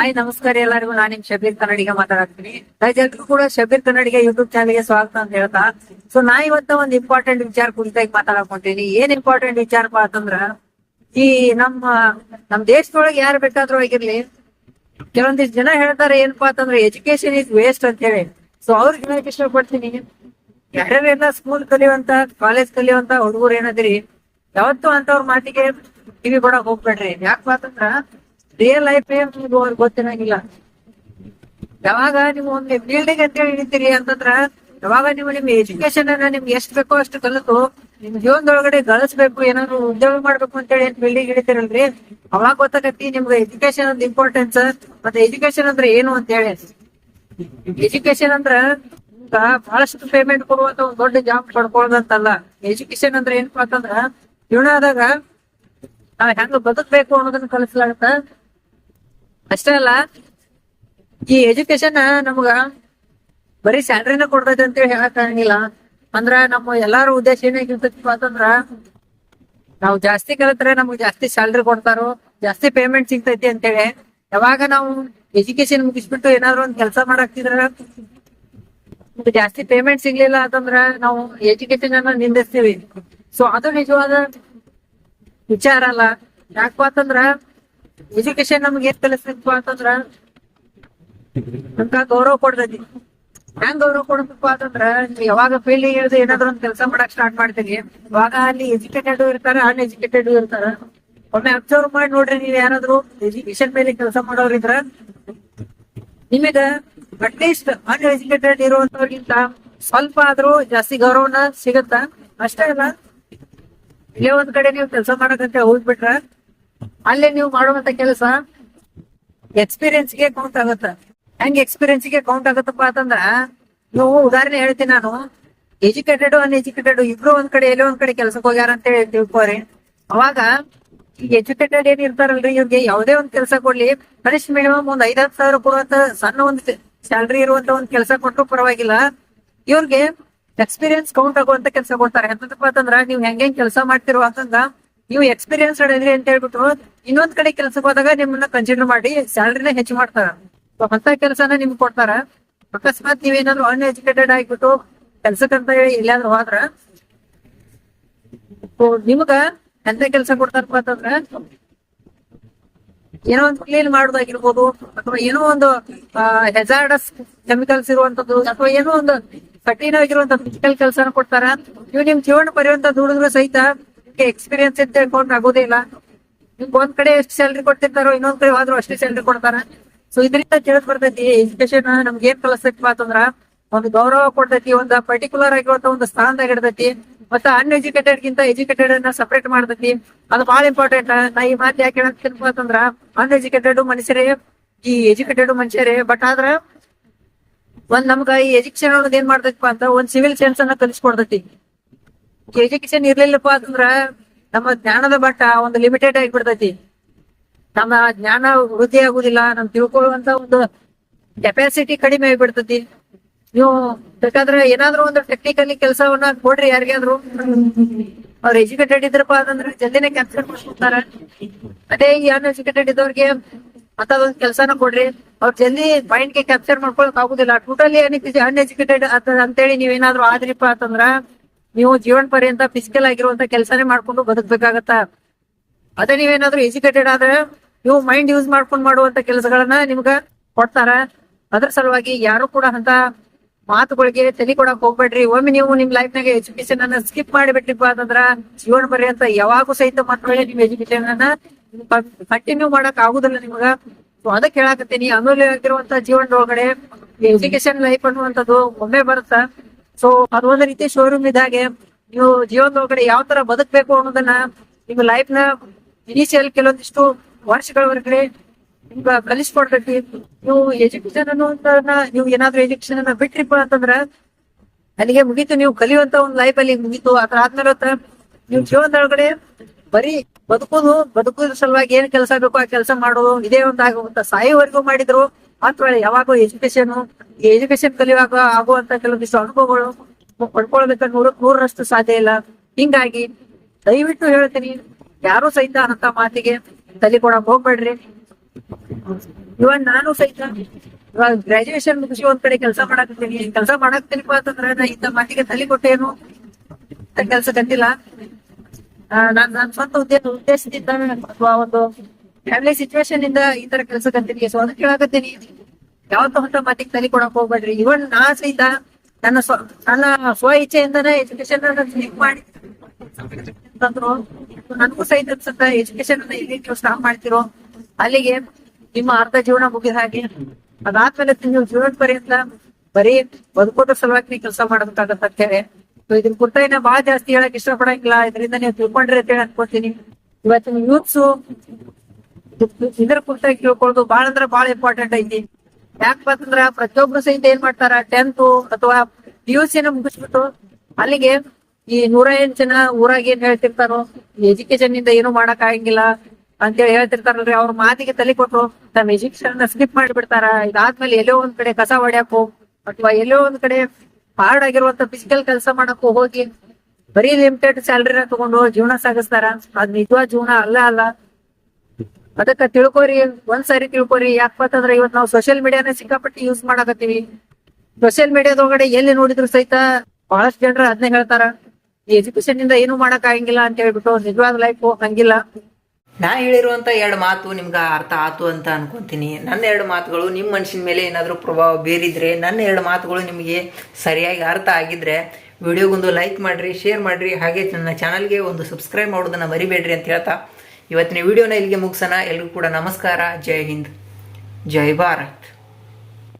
Hi ನಮಸ್ಕಾರ ಎಲ್ಲರಿಗೂ. ನಾನು ನಿಮ್ ಶಬೀರ್ ಕನ್ನಡಿಗ ಮಾತಾಡ್ತೀನಿ. ಎಲ್ರಿಗೂ ಕೂಡ ಶಬೀರ್ ಕನ್ನಡಿಗ ಯೂಟ್ಯೂಬ್ ಚಾನಲ್ಗೆ ಸ್ವಾಗತ ಅಂತ ಹೇಳ್ತಾ. ಸೊ ನಾ ಇವತ್ತ ಒಂದ್ ಇಂಪಾರ್ಟೆಂಟ್ ವಿಚಾರ ಕುರಿತಾಗಿ ಮಾತಾಡಕೊಂತೀನಿ. ಏನ್ ಇಂಪಾರ್ಟೆಂಟ್ ವಿಚಾರಪ್ಪ ಅಂತಂದ್ರ, ಈ ನಮ್ಮ, ನಮ್ ದೇಶದೊಳಗೆ ಯಾರು ಬೇಕಾದ್ರೂ ಆಗಿರ್ಲಿ, ಕೆಲವೊಂದಿಷ್ಟು ಜನ ಹೇಳ್ತಾರೆ ಏನಪ್ಪಾ ಅಂತಂದ್ರೆ ಎಜುಕೇಶನ್ ಇಸ್ ವೇಸ್ಟ್ ಅಂತ ಹೇಳಿ. ಸೊ ಅವ್ರಿಗೆ ಹೇಳಕ್ ಇಷ್ಟಪಡ್ತೀನಿ. ಯಾರ್ಯಾರೆಲ್ಲ ಸ್ಕೂಲ್ ಕಲಿಯುವಂತ ಕಾಲೇಜ್ ಕಲಿಯುವಂತ ಹುಡುಗರು ಏನದಿರಿ ಯಾವತ್ತು ಅಂತವ್ರ ಮಾತಿಗೆ ಟಿವಿ ಕೊಡಕ್ ಹೋಗ್ಬೇಡ್ರಿ ಯಾಕಪ್ಪ ಅಂತಂದ್ರ ರಿಯಲ್ ಲೈಫ್ ಏನ್ ಗೊತ್ತಿರಂಗಿಲ್ಲ. ಯಾವಾಗ ನೀವು ಒಂದು ಬಿಲ್ಡಿಂಗ್ ಅಂತ ಹೇಳಿ ಅಂತಂದ್ರ, ಯಾವಾಗ ನೀವು ನಿಮ್ ಎಜುಕೇಶನ್ ಅನ್ನ ನಿಮ್ಗೆ ಎಷ್ಟ್ ಬೇಕೋ ಅಷ್ಟು ಕಲಿತು ನಿಮ್ ಜೀವನದೊಳಗಡೆ ಗಳಿಸ್ಬೇಕು, ಏನಾದ್ರು ಉದ್ಯೋಗ ಮಾಡ್ಬೇಕು ಅಂತ ಹೇಳಿ ಬಿಲ್ಡಿಂಗ್ ಹಿಡಿತಿರಲ್ರಿ? ಅವಾಗ ಗೊತ್ತಾಗತ್ತಿ ನಿಮ್ಗೆ ಎಜುಕೇಶನ್ ಒಂದು ಇಂಪಾರ್ಟೆನ್ಸ್ ಮತ್ತೆ ಎಜುಕೇಶನ್ ಅಂದ್ರೆ ಏನು ಅಂತ ಹೇಳಿ. ಎಜುಕೇಶನ್ ಅಂದ್ರ ಬಹಳಷ್ಟು ಪೇಮೆಂಟ್ ಕೊಡುವಂತ ಒಂದು ದೊಡ್ಡ ಜಾಬ್ ಪಡ್ಕೊಳ್ಳೋದಂತಲ್ಲ ಎಜುಕೇಶನ್ ಅಂದ್ರೆ ಏನಪ್ಪಾ ಅಂತಂದ್ರ, ಜೀವನದಾಗ ಹೆಂಗ ಬದುಕ್ಬೇಕು ಅನ್ನೋದನ್ನ ಕಲಿಸ್ಲಾಗತ್ತ. ಅಷ್ಟೇ ಅಲ್ಲ ಈ ಎಜುಕೇಶನ್ ನಮಗ ಬರೀ ಸ್ಯಾಲ್ರಿನ ಕೊಡ್ತೈತೆ ಅಂತ ಹೇಳಿ ಹೇಳಕ್ ಆಗಂಗಿಲ್ಲ. ಅಂದ್ರ ನಮ್ಮ ಎಲ್ಲಾರು ಉದ್ದೇಶ ಏನಾಗಿರ್ತೈತಿ ಅಂತಂದ್ರ, ನಾವು ಜಾಸ್ತಿ ಕಲಿತ್ರೆ ನಮ್ಗೆ ಜಾಸ್ತಿ ಸ್ಯಾಲ್ರಿ ಕೊಡ್ತಾರೋ, ಜಾಸ್ತಿ ಪೇಮೆಂಟ್ ಸಿಗ್ತೈತಿ ಅಂತೇಳಿ. ಯಾವಾಗ ನಾವು ಎಜುಕೇಶನ್ ಮುಗಿಸ್ಬಿಟ್ಟು ಏನಾದ್ರು ಒಂದ್ ಕೆಲಸ ಮಾಡಾಕ್ತಿದ್ರ ಜಾಸ್ತಿ ಪೇಮೆಂಟ್ ಸಿಗ್ಲಿಲ್ಲ ಅಂತಂದ್ರ ನಾವು ಎಜುಕೇಶನ್ ಅನ್ನ ನಿಂದಿಸ್ತೀವಿ. ಸೊ ಅದು ನಿಜವಾದ ವಿಚಾರ ಅಲ್ಲ. ಯಾಕಪ್ಪ ಅಂತಂದ್ರ ಎಜುಕೇಶನ್ ನಮ್ಗೆ ಏನ್ ಕಲಿಸ್ತಿತ್ತು ಅಂತಂದ್ರ ನಮ್ಗ ಗೌರವ ಕೊಡ್ತೈತಿ. ಹೆಂಗ್ ಗೌರವ ಕೊಡ್ಬೇಕು ಅಂತಂದ್ರ ಯಾವಾಗ ಫೀಲ್ಡ್ ಇಳಿದು ಏನಾದ್ರು ಒಂದ್ ಕೆಲಸ ಮಾಡಕ್ ಸ್ಟಾರ್ಟ್ ಮಾಡ್ತೀನಿ ಅವಾಗ ಅಲ್ಲಿ ಎಜುಕೇಟೆಡ್ ಇರ್ತಾರ ಅನ್ಎಜುಕೇಟೆಡ್ ಇರ್ತಾರ. ಒಮ್ಮೆ ಅಬ್ಸರ್ವ್ ಮಾಡಿ ನೋಡ್ರಿ ನೀವ್ ಯಾರಾದ್ರು ಎಜುಕೇಶನ್ ಮೇಲೆ ಕೆಲಸ ಮಾಡೋರಿದ್ರ, ನಿಮಗ ಅಟ್ಲೀಸ್ಟ್ ಅನ್ಎಜುಕೇಟೆಡ್ ಇರುವಂತವ್ರಿಗಿಂತ ಸ್ವಲ್ಪ ಆದ್ರೂ ಜಾಸ್ತಿ ಗೌರವನ ಸಿಗತ್ತ? ಅಷ್ಟೇ ಅಲ್ಲ, ಇಲ್ಲೇ ಒಂದ್ ಕಡೆ ನೀವು ಕೆಲಸ ಮಾಡಕಂತ ಹೋಗ್ಬಿಟ್ರ ಅಲ್ಲೇ ನೀವು ಮಾಡುವಂತ ಕೆಲಸ? ಎಕ್ಸ್ಪೀರಿಯನ್ಸ್ಗೆ ಕೌಂಟ್ ಆಗುತ್ತ? ಹೆಂಗ್ ಎಕ್ಸ್ಪೀರಿಯನ್ಸ್ಗೆ ಕೌಂಟ್ ಆಗುತ್ತಪ್ಪ ಅಂತಂದ್ರ, ನೀವು ಉದಾಹರಣೆ ಹೇಳ್ತೀನಿ ನಾನು. ಎಜುಕೇಟೆಡ್ ಅನ್ಎಜುಕೇಟೆಡ್ ಇಬ್ರು ಒಂದ್ ಕಡೆ, ಎಲ್ಲೋ ಒಂದ್ ಕಡೆ ಕೆಲಸಕ್ಕೆ ಹೋಗ್ಯಾರ ಅಂತ ಹೇಳಿ ತಿಳ್ಕೋರಿ. ಅವಾಗ ಈ ಎಜುಕೇಟೆಡ್ ಏನ್ ಇರ್ತಾರಲ್ರಿ ಇವ್ರಿಗೆ ಯಾವುದೇ ಒಂದ್ ಕೆಲಸ ಕೊಡ್ಲಿ. ಕನಿಷ್ ಮಿನಿಮಮ್ ಒಂದ್ ಐದಾರು ಸಾವಿರ ಕೊಡುವಂತ ಸಣ್ಣ ಒಂದ್ ಸ್ಯಾಲ್ರಿ ಇರುವಂತ ಒಂದ್ ಕೆಲಸ ಕೊಟ್ಟರು ಪರವಾಗಿಲ್ಲ. ಇವ್ರಿಗೆ ಎಕ್ಸ್ಪೀರಿಯನ್ಸ್ ಕೌಂಟ್ ಆಗುವಂತ ಕೆಲಸ ಕೊಡ್ತಾರೆ. ಎಂತದಪ್ಪ ಅಂತಂದ್ರ, ನೀವು ಹೆಂಗ್ ಕೆಲಸ ಮಾಡ್ತಿರೋ ಅಂತಂದ ನೀವು ಎಕ್ಸ್ಪೀರಿಯನ್ಸ್ ಇದ್ರಿ ಅಂತ ಹೇಳ್ಬಿಟ್ಟು, ಇನ್ನೊಂದ್ ಕಡೆ ಕೆಲ್ಸಕ್ಕೆ ಹೋದಾಗ ನಿಮ್ಮನ್ನ ಕನ್ಸಿಡರ್ ಮಾಡಿ ಸ್ಯಾಲ್ರಿನ ಹೆಚ್ಚು ಮಾಡ್ತಾರ. ಹೊಸ ಕೆಲಸನ ನಿಮ್ಗೆ ಕೊಡ್ತಾರ. ಅಕಸ್ಮಾತ್ ನೀವೇನಾದ್ರು ಅನ್ಎಜುಕೇಟೆಡ್ ಆಗಿಬಿಟ್ಟು ಕೆಲ್ಸಕ್ಕಂತ ಹೇಳಿ ಎಲ್ಲಾದ್ರೂ ಹೋದ್ರ ನಿಮ್ಗ ಎಂತ ಕೆಲಸ ಕೊಡ್ತಾರಪ್ಪ ಅಂತಂದ್ರ, ಏನೋ ಒಂದು ಕ್ಲೀನ್ ಮಾಡೋದಾಗಿರ್ಬೋದು, ಅಥವಾ ಏನೋ ಒಂದು ಹೆಜಾರ್ಡಸ್ ಕೆಮಿಕಲ್ಸ್ ಇರುವಂತದ್ದು, ಅಥವಾ ಏನೋ ಒಂದು ಕಠಿಣವಾಗಿರುವಂತ ಫಿಸಿಕಲ್ ಕೆಲಸನ ಕೊಡ್ತಾರ. ನೀವು ನಿಮ್ ಜೀವನ ಪರ್ಯಂತ ದುಡಿದ್ರು ಸಹಿತ ಎಕ್ಸ್ಪೀರಿಯನ್ಸ್ ಅಂತ ಅಕೌಂಟ್ ಆಗೋದೇ ಇಲ್ಲ ಒಂದ್ ಕಡೆ ಎಷ್ಟು ಸ್ಯಾಲ್ರಿ ಕೊಡ್ತಿರ್ತಾರೋ, ಇನ್ನೊಂದ್ ಕಡೆ ಹೋದ್ರು ಅಷ್ಟೇ ಸ್ಯಾಲ್ರಿ ಕೊಡ್ತಾರ. ಸೊ ಇದರಿಂದ ತಿಳಿದ್ ಬರ್ತೈತಿ ಎಜುಕೇಶನ್ ನಮ್ಗೆ ಏನ್ ಕಲಸಕ್ಕೆ ಅಂತಂದ್ರ, ಒಂದು ಗೌರವ ಕೊಡ್ತೈತಿ, ಒಂದು ಪರ್ಟಿಕ್ಯುಲರ್ ಆಗಿರುವಂತ ಒಂದು ಸ್ಥಾನದಾಗ ಇಡ್ತೈತಿ, ಮತ್ತೆ ಅನ್ಎಜುಕೇಟೆಡ್ ಗಿಂತ ಎಜುಕೇಟೆಡ್ ಅನ್ನ ಸಪರೇಟ್ ಮಾಡ್ತೈತಿ. ಅದು ಬಹಳ ಇಂಪಾರ್ಟೆಂಟ್ ನಾ ಈ ಮಾತು ಯಾಕೆ ಅಂತಂದ್ರ ಅನ್ಎಜುಕೇಟೆಡ್ ಮನುಷ್ಯರೇ, ಈ ಎಜುಕೇಟೆಡ್ ಮನುಷ್ಯರೇ ಬಟ್ ಆದ್ರ ಒಂದ್ ನಮ್ಗ ಈ ಎಜುಕೇಶನ್ ಅನ್ನೋದು ಏನ್ ಮಾಡ್ತೈತಿಪ್ಪ ಅಂತ, ಒಂದ್ ಸಿವಿಲ್ ಸೈನ್ಸ್ ಅನ್ನ ಕಲಿಸ್ಕೊಡ್ತೈತಿ. ಎಜುಕೇಶನ್ ಇರ್ಲಿಲ್ಲಪ್ಪ ಅಂತಂದ್ರ ನಮ್ಮ ಜ್ಞಾನದ ಮಟ್ಟ ಒಂದು ಲಿಮಿಟೆಡ್ ಆಗಿಬಿಡ್ತೈತಿ. ನಮ್ಮ ಜ್ಞಾನ ವೃದ್ಧಿ ಆಗುದಿಲ್ಲ, ನಮ್ ತಿಳ್ಕೊಳ್ಳುವಂತ ಒಂದು ಕೆಪಾಸಿಟಿ ಕಡಿಮೆ ಆಗಿಬಿಡ್ತೈತಿ. ನೀವು ಬೇಕಾದ್ರೆ ಏನಾದ್ರು ಒಂದು ಟೆಕ್ನಿಕಲಿ ಕೆಲಸವನ್ನ ಕೊಡ್ರಿ ಯಾರಿಗಾದ್ರು. ಅವ್ರ ಎಜುಕೇಟೆಡ್ ಇದ್ರಪ್ಪ ಅಂತಂದ್ರೆ ಜಲ್ದಿನ ಕ್ಯಾಪ್ಚರ್ ಮಾಡ್ಕೊತಾರ ಅದೇ ಈ ಅನ್ಎಜುಕೇಟೆಡ್ ಇದ್ದವ್ರಿಗೆ ಅಂತದೊಂದ್ ಕೆಲಸನ ಕೊಡ್ರಿ. ಅವ್ರ ಜಲ್ದಿ ಮೈಂಡ್ಗೆ ಕ್ಯಾಪ್ಚರ್ ಮಾಡ್ಕೊಳಕ್ ಆಗುದಿಲ್ಲ. ಟೋಟಲಿ ಅನ್ಎಜುಕೇಟೆಡ್ ಅಂತೇಳಿ ನೀವೇನಾದ್ರು ಆದ್ರಿಪ್ಪ ಅಂತಂದ್ರ ನೀವು ಜೀವನ ಪರ್ಯಂತ ಫಿಸಿಕಲ್ ಆಗಿರುವಂತ ಕೆಲಸನೇ ಮಾಡ್ಕೊಂಡು ಬದುಕ್ಬೇಕಾಗತ್ತ? ಅದೇ ನೀವೇನಾದ್ರೂ ಎಜುಕೇಟೆಡ್ ಆದ್ರೆ ನೀವು ಮೈಂಡ್ ಯೂಸ್ ಮಾಡ್ಕೊಂಡು ಮಾಡುವಂತ ಕೆಲಸಗಳನ್ನ ನಿಮ್ಗ ಕೊಡ್ತಾರ. ಅದ್ರ ಸಲುವಾಗಿ ಯಾರು ಕೂಡ ಅಂತ ಮಾತುಗಳಿಗೆ ತಲೆ ಕೊಡಕ್ ಹೋಗ್ಬೇಡ್ರಿ. ಒಮ್ಮೆ ನೀವು ನಿಮ್ ಲೈಫ್ ನಾಗ ಎಜುಕೇಶನ್ ಅನ್ನ ಸ್ಕಿಪ್ ಮಾಡಿಬಿಟ್ರಿಪ್ಪ ಅಂತಂದ್ರ ಜೀವನ ಪರ್ಯಂತ ಯಾವಾಗೂ ಸಹಿತ ಮಾತ್ರ ನಿಮ್ ಎಜುಕೇಶನ್ ಅನ್ನ ಕಂಟಿನ್ಯೂ ಮಾಡಕ್ ಆಗುದಿಲ್ಲ ನಿಮ್ಗ. ಸೊ ಅದಕ್ಕೆ ಹೇಳಾಕತ್ತೀನಿ ಅಮೂಲ್ಯವಾಗಿರುವಂತ ಜೀವನದೊಳಗಡೆ ಎಜುಕೇಶನ್ ಲೈಫ್ ಅನ್ನುವಂಥದ್ದು ಒಮ್ಮೆ ಬರುತ್ತ? ಸೊ ಅದೊಂದು ರೀತಿ ಶೋರೂಮ್ ಇದಾಗೆ. ನೀವು ಜೀವನದೊಳಗಡೆ ಯಾವ ತರ ಬದುಕಬೇಕು ಅನ್ನೋದನ್ನ ನಿಮ್ಮ ಲೈಫ್ನ ಇನಿಷಿಯಲ್ ಕೆಲವೊಂದಿಷ್ಟು ವರ್ಷಗಳವರೆಗೆ ನಿಮ್ಗ ಕಲಿಸ್ಕೊಡ್ಬೇಕು. ನೀವು ಎಜುಕೇಶನ್ ಅನ್ನುವಂತ ನೀವು ಏನಾದ್ರೂ ಎಜುಕೇಶನ್ ಅನ್ನ ಬಿಟ್ರಿಪ್ಪ ಅಂತಂದ್ರ ಅಲ್ಲಿಗೆ ಮುಗೀತು. ನೀವು ಕಲಿಯುವಂತ ಒಂದ್ ಲೈಫ್ ಅಲ್ಲಿ ಮುಗೀತು. ಅದ್ರ ಆದ್ಮೇಲೆ ನೀವು ಜೀವನದೊಳಗಡೆ ಬರೀ ಬದುಕುದು, ಬದುಕುದ್ರ ಸಲುವಾಗಿ ಏನ್ ಕೆಲಸ ಬೇಕೋ ಆ ಕೆಲಸ ಮಾಡೋದು. ಇದೇ ಒಂದಾಗುವಂತ ಸಾಯೋವರೆಗೂ ಮಾಡಿದ್ರು. ಮಾತ್ರ ಯಾವಾಗೂ ಎಜುಕೇಶನ್ ಎಜುಕೇಶನ್ ಕಲಿಯುವಾಗ ಆಗುವಂತ ಕೆಲವೊಂದಿಷ್ಟು ಅನುಭವಗಳು ಪಡ್ಕೊಳ್ಬೇಕ ನೂರಕ್ ನೂರರಷ್ಟು ಸಾಧ್ಯ ಇಲ್ಲ. ಹಿಂಗಾಗಿ ದಯವಿಟ್ಟು ಹೇಳ್ತೀನಿ, ಯಾರು ಸಹಿತ ಅಂತ ಮಾತಿಗೆ ತಲೆ ಕೊಡಕ್ ಹೋಗ್ಬೇಡ್ರಿ. ಇವನ್ ನಾನು ಸಹಿತ ಇವಾಗ ಗ್ರಾಜುಯೇಷನ್ ಮುಗಿಸಿ ಒಂದ್ ಕಡೆ ಕೆಲಸ ಮಾಡಾಕತ್ತೀನಿ. ಕೆಲಸ ಮಾಡಾಕ್ತೀನಿಪ್ಪ ಅಂತಂದ್ರೆ ನಾ ಇಂತ ಮಾತಿಗೆ ತಲೆ ಕೊಟ್ಟೇನು ಕೆಲಸ ಕಂಡಿಲ್ಲ ನಾನ್ ನನ್ನ ಸ್ವಂತ ಉದ್ದೇಶ ಉದ್ದೇಶದಿಂದ ಅಥವಾ ಒಂದು ಫ್ಯಾಮಿಲಿ ಸಿಚುವೇಶನ್ ಇಂದ ಈ ತರ ಕೆಲಸಕ್ಕೆ ಕಂತೀನಿ ಸೊ ಅದಕ್ಕೆ ಹೇಳಕತ್ತೀನಿ. ಯಾವತ್ತ ಹೊಂಟ ಮಾತಿಗೆ ತಲೆ ಕೊಡಕ್ ಹೋಗ್ಬೇಡ್ರಿ. ಇವನ್ ನಾ ಸಹಿತ ನನ್ನ ಸ್ವ ನನ್ನ ಸ್ವ ಇಚ್ಛೆಯಿಂದನೇ ಎಜುಕೇಶನ್ ಮಾಡಿ ತಂದ್ರು. ನನಗೂ ಸಹಿತ ಸಹ ಎಜುಕೇಶನ್ ಎಲ್ಲಿ ನೀವು ಸ್ಟಾಪ್ ಮಾಡ್ತಿರೋ. ಅಲ್ಲಿಗೆ ನಿಮ್ಮ ಅರ್ಧ ಜೀವನ ಮುಗಿದ ಹಾಗೆ, ಅದಾದ್ಮೇಲೆ ನೀವು ಜೀವನ ಪರ್ಯಂತ ಬರೀ ಬದುಕೋದ್ರ ಸಲುವಾಗಿ ನೀವು ಕೆಲಸ ಮಾಡಬೇಕಾಗತ್ತೆ ಸೊ ಇದ್ರ ಕುರ್ತಾಯಿನ ಬಹಳ ಬಾಳ ಜಾಸ್ತಿ ಹೇಳಕ್ ಇಷ್ಟಪಡಂಗಿಲ್ಲ. ಇದರಿಂದ ನೀವು ತಿಳ್ಕೊಂಡ್ರಿ ಅಂತ ಹೇಳಿ ಅನ್ಕೋತೀನಿ. ಇವತ್ತಿನ ಯೂತ್ಸ್ ಇದ್ರ ಕುರಿತಾಗಿ ತಿಳ್ಕೊಳ್ಳೋದು ಬಾಳ ಅಂದ್ರೆ ಬಾಳ ಇಂಪಾರ್ಟೆಂಟ್ ಐತಿ. ಯಾಕಪ್ಪ ಅಂತಂದ್ರ ಪ್ರತಿಯೊಬ್ರು ಸಹಿತ ಏನ್ ಮಾಡ್ತಾರ ಟೆಂತ್ ಅಥವಾ ಪಿ ಯು ಸಿನ ಮುಗಿಸ್ಬಿಟ್ಟು ಅಲ್ಲಿಗೆ ಈ ನೂರ ಎಂಟ್ ಜನ ಊರಾಗ ಏನ್ ಹೇಳ್ತಿರ್ತಾರೋ ಎಜುಕೇಶನ್ ಇಂದ ಏನು ಮಾಡಕ್ ಆಗಂಗಿಲ್ಲ ಅಂತೇಳಿ ಹೇಳ್ತಿರ್ತಾರಲ್ರಿ, ಅವ್ರ ಮಾತಿಗೆ ತಲೆ ಕೊಟ್ರು ತಮ್ಮ ಎಜುಕೇಶನ್ ಸ್ಕಿಪ್ ಮಾಡಿಬಿಡ್ತಾರ, ಇದಾದ್ಮೇಲೆ ಎಲ್ಲೋ ಒಂದ್ ಕಡೆ ಕಸ ಹೊಡ್ಯಾಕೋ ಅಥವಾ ಎಲ್ಲೋ ಒಂದ್ ಕಡೆ ಹಾರ್ಡ್ ಆಗಿರುವಂತ ಫಿಸಿಕಲ್ ಕೆಲಸ ಮಾಡಕ್ಕೂ ಹೋಗಿ, ಬರೀ ಲಿಮಿಟೆಡ್ ಸ್ಯಾಲ್ರಿನ ತಗೊಂಡು ಜೀವನ ಸಾಗಿಸ್ತಾರ, ಅದ್ ನಿಜವಾದ ಜೀವನ ಅಲ್ಲ ಅಲ್ಲ ಅದಕ್ಕ ತಿಳ್ಕೊರಿ, ಒಂದ್ ಸಾರಿ ತಿಳ್ಕೊರಿ. ಯಾಕಂತಂದ್ರೆ ಇವತ್ತು ಇವತ್ ನಾವು ಸೋಶಿಯಲ್ ಮೀಡಿಯಾನ ಸಿಕ್ಕಾಪಟ್ಟಿ ಯೂಸ್ ಮಾಡಾಕತ್ತೀವಿ. ಸೋಷಿಯಲ್ ಮೀಡಿಯಾದೊಳಗಡೆ ಎಲ್ಲಿ ನೋಡಿದ್ರು ಸಹಿತ ಬಹಳಷ್ಟು ಜನರು ಅದನ್ನೇ ಹೇಳ್ತಾರ. ಈ ಎಜುಕೇಶನ್ ಇಂದ ಏನು ಮಾಡಕ್ ಆಗಂಗಿಲ್ಲ ಅಂತ ಹೇಳ್ಬಿಟ್ಟು ನಿಜವಾದ ಲೈಫ್ ಹಂಗಿಲ್ಲ ನಾ ಹೇಳಿರುವಂತ ಎರಡು ಮಾತು ನಿಮ್ಗ ಅರ್ಥ ಆತು ಅಂತ ಅನ್ಕೊಂತೀನಿ. ನನ್ನ ಎರಡು ಮಾತುಗಳು ನಿಮ್ಮ ಮನಸ್ಸಿನ ಮೇಲೆ ಏನಾದರೂ ಪ್ರಭಾವ ಬೀರಿದ್ರೆ, ನನ್ನ ಎರಡು ಮಾತುಗಳು ನಿಮಗೆ ಸರಿಯಾಗಿ ಅರ್ಥ ಆಗಿದ್ರೆ ವಿಡಿಯೋಗೊಂದು ಲೈಕ್ ಮಾಡ್ರಿ ಶೇರ್ ಮಾಡ್ರಿ. ಹಾಗೆ ನನ್ನ ಚಾನಲ್ಗೆ ಒಂದು ಸಬ್ಸ್ಕ್ರೈಬ್ ಮಾಡೋದನ್ನ ಮರಿಬೇಡ್ರಿ ಅಂತ ಹೇಳ್ತಾ ಇವತ್ತಿನ ವಿಡಿಯೋನ ಇಲ್ಲಿಗೆ ಮುಗಿಸೋಣ. ಎಲ್ರಿಗೂ ಕೂಡ ನಮಸ್ಕಾರ. ಜೈ ಹಿಂದ್. ಜೈ ಭಾರತ್.